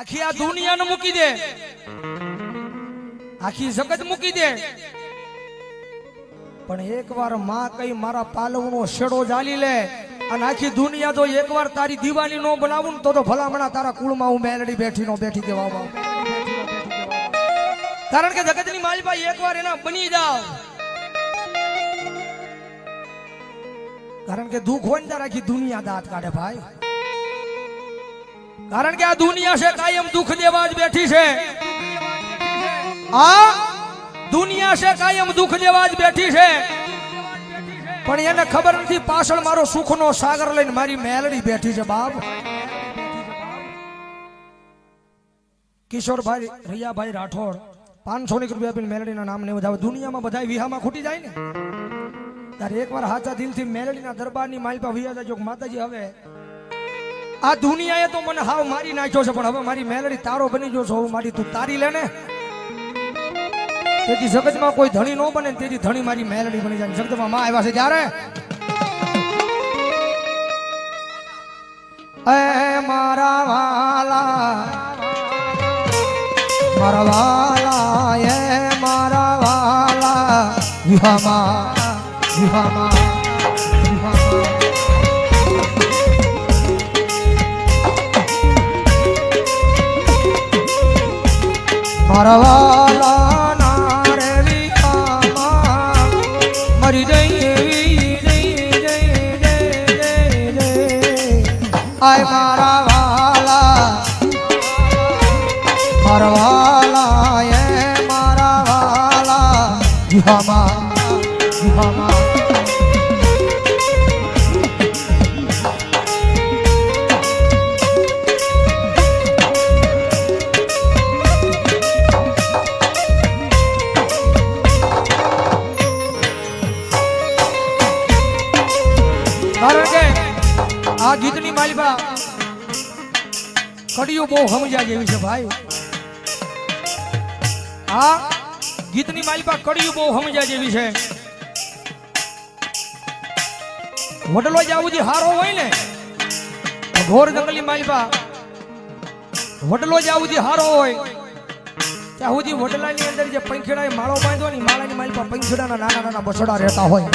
આખી આ દુનિયાને મૂકી દે. આખી જગત મૂકી દે. પણ એકવારમાં કઈ મારા પાલવનો શેડો જાલી લે અને આખી દુનિયા તો એકવાર તારી દિવાળી નો બનાવું તો તો ભલામણા તારા કુળમાં હું મેલડી બેઠી નો બેઠી દેવામાં કારણ કે જગતની માલભાઈ એકવાર એના બની જાવ. કારણ કે દુઃખ હોય ને ત્યારે આખી દુનિયા દાંત કાઢે ભાઈ. કારણ કે આ દુનિયા છે, કાયમ દુઃખ દેવા જ બેઠી છે. આ દુનિયા છે, કાયમ દુઃખ દેવા જ બેઠી છે. પણ એને ખબર નથી, પાછળ મારો સુખનો સાગર લઈને મારી મેલડી બેઠી છે, બાપ. કિશોરભાઈ, રૈયાભાઈ રાઠોડ, પાંચસો ની રૂપિયા આપીને મેલડીના નામ ને વધાવે દુનિયામાં બધા વિહામાં ખૂટી જાય ને. ત્યારે એકવાર હાચા દિલથી મેલડીના દરબારની માલપા વિયા જાય માતાજી હવે આ દુનિયાએ તો મને હાવ મારી નાખ્યો છે, પણ હવે મારી મેલડી તારો બની ગયો છો મારી તું તારી લે ને. તેથી જગતમાં કોઈ ધણી ન બને તેથી ધણી મારી મેલડી બની જાય જગતમાં માં આવ્યા છે ત્યારે. મારા વાલા મારા વાલા, એ મારા વાલા વિહામાં વિહામાં વિહામાં મારા વાલા ના રે વિહામાં મરી જઈ એવી જઈ જઈ જઈ જઈ જઈ આય મારા વાલા મારા વાલા એ મારા કડીઓ બહુ સમજ્યા જેવી છે ભાઈ. આ ગીતની માલિકા કડીઓ બહુ સમજ્યા જેવી છે. વડલો જ્યાં સુધી હારો હોય ને. ઘોર જંગલી માલિકા. વડલો જ્યાં સુધી હારો હોય. ત્યાં સુધી વડલાની અંદર જે પંખેડાએ માળો બાંધ્યો ને માળાની માલિકા પંખેડાના નાના નાના બસડા રહેતા હોય.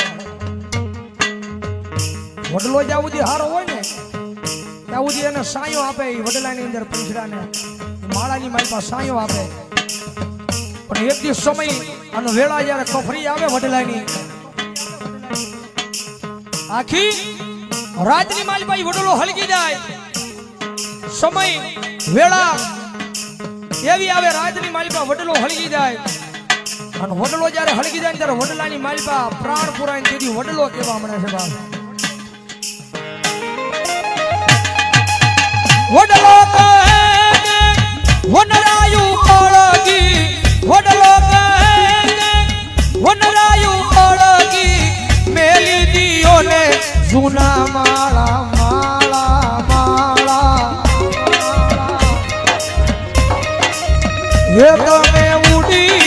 વડલો જ્યાં જે હારો હોય ને. ત્યાં સુધી એને સાયો આપે એ વડલાની અંદર પંખડાને માળાની માલપા સાયો આપે. પણ એક દિવસ સમય અને વેળા જ્યારે કફરી આવે વડલાની આખી રાતની માલપાઈ વડલો હલકી જાય. સમય, વેળા એવી આવે રાતની માલપા વડલો હલકી જાય. અને વડલો જ્યારે હળગી જાય ત્યારે વડલાની માલપા પ્રાણ પુરાય તેથી વડલો કહેવા મળે છે બાપ વડલો કહે વનરાયું અળગી વડલો કહે વનરાયું અળગી મેલી દિયો ને જૂના માળા. માળા ઉડી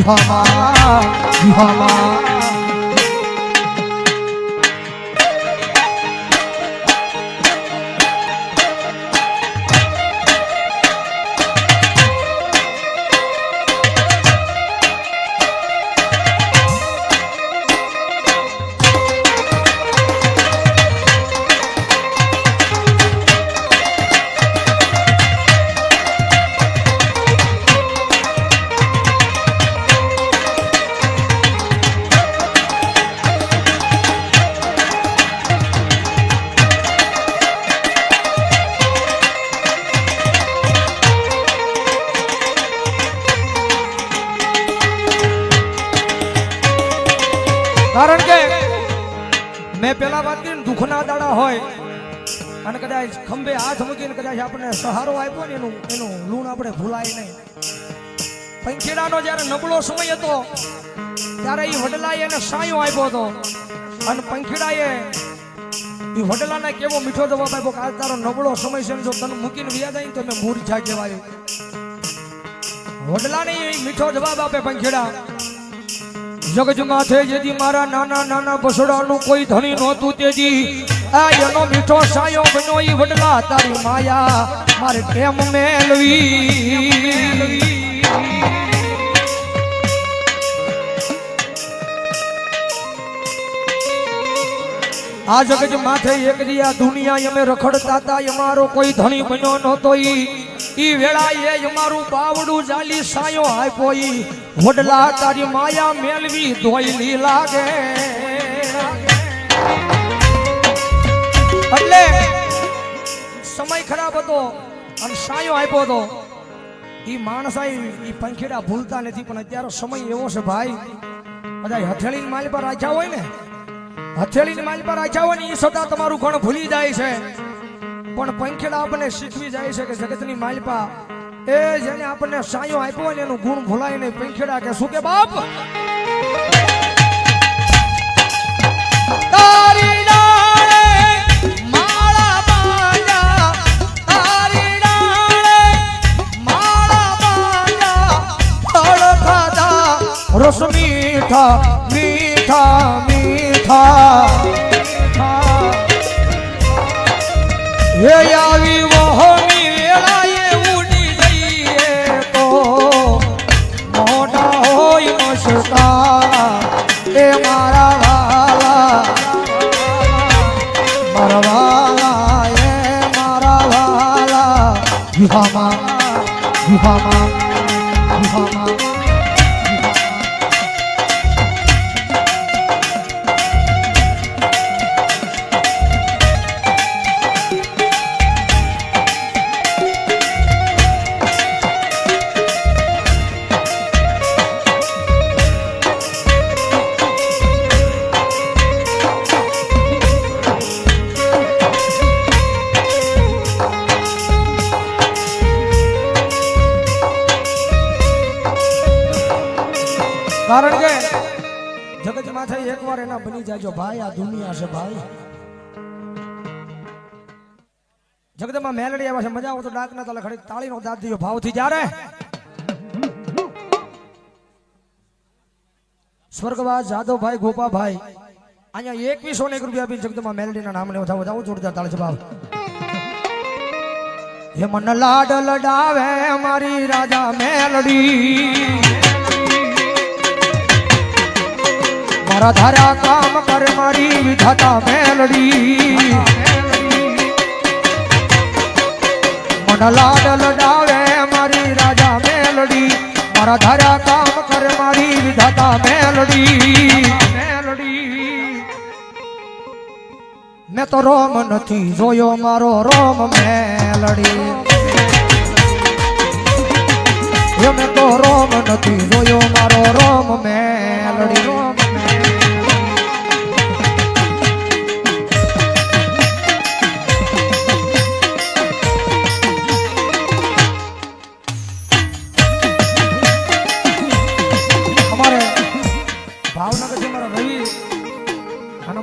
વિહામાં વિહામાં દુઃખના દાડા હોય અને કદાચ ખંભે હાથ મૂકીને કદાચ આપણને સહારો આપ્યો ને એનું એનું લૂણ આપણે ભૂલાય નહીં. પંખીડાનો જ્યારે નબળો સમય હતો, ત્યારે એ વડલાએ એને સાયો આપ્યો હતો. અને પંખીડાએ એ વડલાને કેવો મીઠો જવાબ આપ્યો કે આ તારો નબળો સમય છે જો તને મૂકીને વ્યા જાય તો મેં મૂર્છા કહેવાય. એ મીઠો જવાબ આપે પંખેડા. જગજ માથે જેથી મારા નાના નાના બસડાનું કોઈ ધણી નહોતું તેથી આ એનો મીઠો સાયો બનો ઈ વડલા, તારી માયા, મારે કેમ મેલવી? આ જગજ માથે એક આ દુનિયા અમે રખડતા હતા અમારો કોઈ ધણી બન્યો નહોતો ઈ. વેળા એ અમારું બાવડું જાલી સાયો આપ્યો વડલા તારી માયા મેલવી ધોઈલી લાગે. એટલે સમય ખરાબ હતો અને સાયો આપ્યો હતો. એ માણસ એ પંખેડા ભૂલતા નથી, પણ અત્યારે સમય એવો છે ભાઈ. બધા હથેળીની માલ પર રાખ્યા હોય ને, હથેળીની માલ પર રાખ્યા હોય ને એ સદા તમારું ઘણ ભૂલી જાય છે. પણ પંખેડા આપણને શીખવી જાય છે કે જગતની માલપા એ જેને આપણને સાયો આપ્યો ને એનું ગુણ ભૂલાય નહીં પંખેડા કે શું કે બાપ? તારી રસ મીઠા વિહામાં વિહામાં વિહામાં કારણ જગત થઈ એકવાર એના બની જાજો. ભાઈ, આ દુનિયા છે ભાઈ. જગદમાં મેલડી આવે છે, મજા આવે તો ડાક ના ખડી તાળીનો દાદ દીયો. ભાવથી જારે સ્વર્ગવાસ જાદવભાઈ, ગોપાભાઈ, અહીંયા એકવીસો ને એક રૂપિયા આપી જગદમાં મેલડીના નામ લેવા થાવ જાવ જોરદાર તાળ ભાવ. હે મન લાડ લડાવે મારી રાજા મેલડી. મારા ધારા કામ કર મારી વિધાતા મેલડી. મન લાડ લડાવે મારી રાજા મેલડી. મારા ધારા કામ કર મારી વિધાતા મેલડી. મેં તો રોમ નથી જોયો મારો રોમ મેલડી. મેં તો રોમ નથી જોયો મારો રોમ મેલડી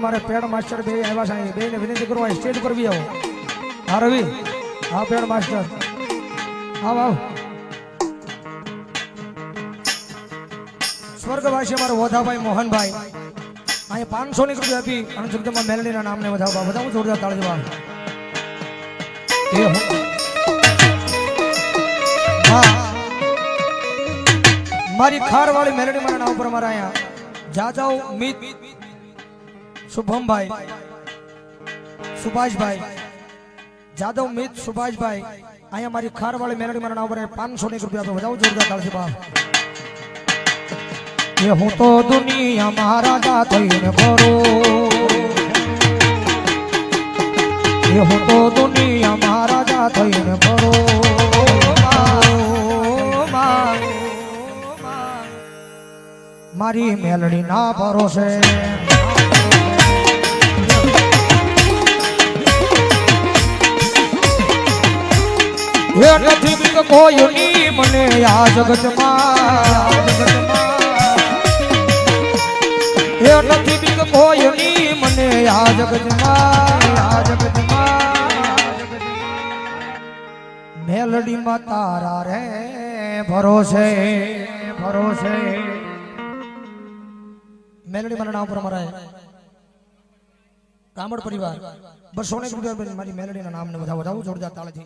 અમારે પેડ માસ્ટર બે આવ્યા છે બે ને વિનંતી કરવા સ્ટેજ પર આવો હા, રવિ. હા, પેડ માસ્ટર. આવ આવ. સ્વર્ગવાસી અમારા વોધાભાઈ મોહનભાઈ. અહીંયા પાંચસો ની રૂપિયા આપી અને જગદંબા મેલડીના નામને વધાવવા. વધાવું જોરદાર તાળી જવા. હા. મારી ખાર વાળી મેલડી મારા નામ ઉપર અમારા અહીંયા જાજાઉ મિત શુભમભાઈ, સુભાષભાઈ, જાદવ મિત સુભાષભાઈ, અહીંયા મારી ખારવાળી મેલડી મારા નામ પર પાંચસો ની રૂપિયા તો વધાવું જોરદાર તાળથી બાપ એ હું તો દુનિયા મહારાજા થઈને ફરું એ હું તો દુનિયા મહારાજા થઈને ફરું મારી મેલડી ના ભરોસે. એ નથી બીક કોઈની મને આ જગતમાં. એ નથી બીક કોઈની મને આ જગતમાં. આ જગતમાં. મેલડીમાં તારા રે, ભરોસે ભરોસે. મેલડી મારા નામ પર મારા કામડ પરિવાર. બસો ને મારી મેલડીના નામને બધા વધાવું, જોરદાર તાળથી.